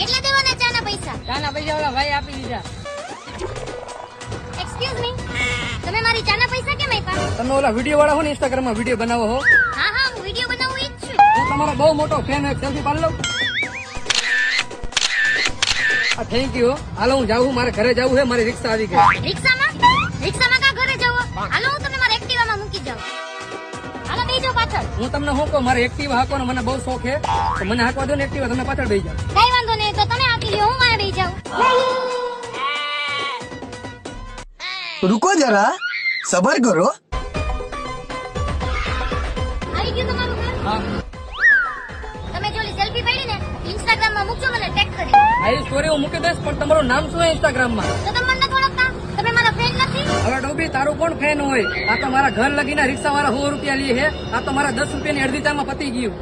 કેટલા દેવાના ચાના પૈસા? ચાના પૈસા ઓલા ભાઈ આપી દીધા. એક્સક્યુઝ મી તમે મારી ચાના પૈસા કેમ આપ્યા? તમે ઓલા વીડિયો વાળા હો ને ઇન્સ્ટાગ્રામમાં વીડિયો બનાવો હો. હા હા હું વિડિયો બનાવું ઈ જ છું. હું તમારો બહુ મોટો ફેન એક સેલ્ફી પાડી લઉં. થેન્ક યુ હાલો હું જાઉં મારે ઘરે જવું છે મારી રિક્ષા આવી ગઈ. રિક્ષામાં? રિક્ષામાં હું તમને શું કહું મારે એક્ટિવ હાકવાનો મને બહુ શોખ છે. તો મને હાકવા દો ને એક્ટિવ તમે પાછળ બેસી જાઓ. કઈ વાંધો નહીં તો તમે હાકી લ્યો હું મારે બેસી જાઉં. રૂકો જરા સબર કરો. આવી ગયું તમારું ઘર તમે જો સેલ્ફી પાડી ને ઇન્સ્ટાગ્રામમાં મૂકજો મને ટેગ કરી. આવી સ્ટોરી હું મૂકી દઈશ પણ તમારું નામ શું છે ઇન્સ્ટાગ્રામમાં? તો તમને થોડોક હવે તારો કોણ ફેન હોય? આ તો મારા ઘર લગીના રિક્ષા વાળા સો રૂપિયા લે હે આ તો મારા દસ રૂપિયાની અડધી ચામાં પતી ગયું.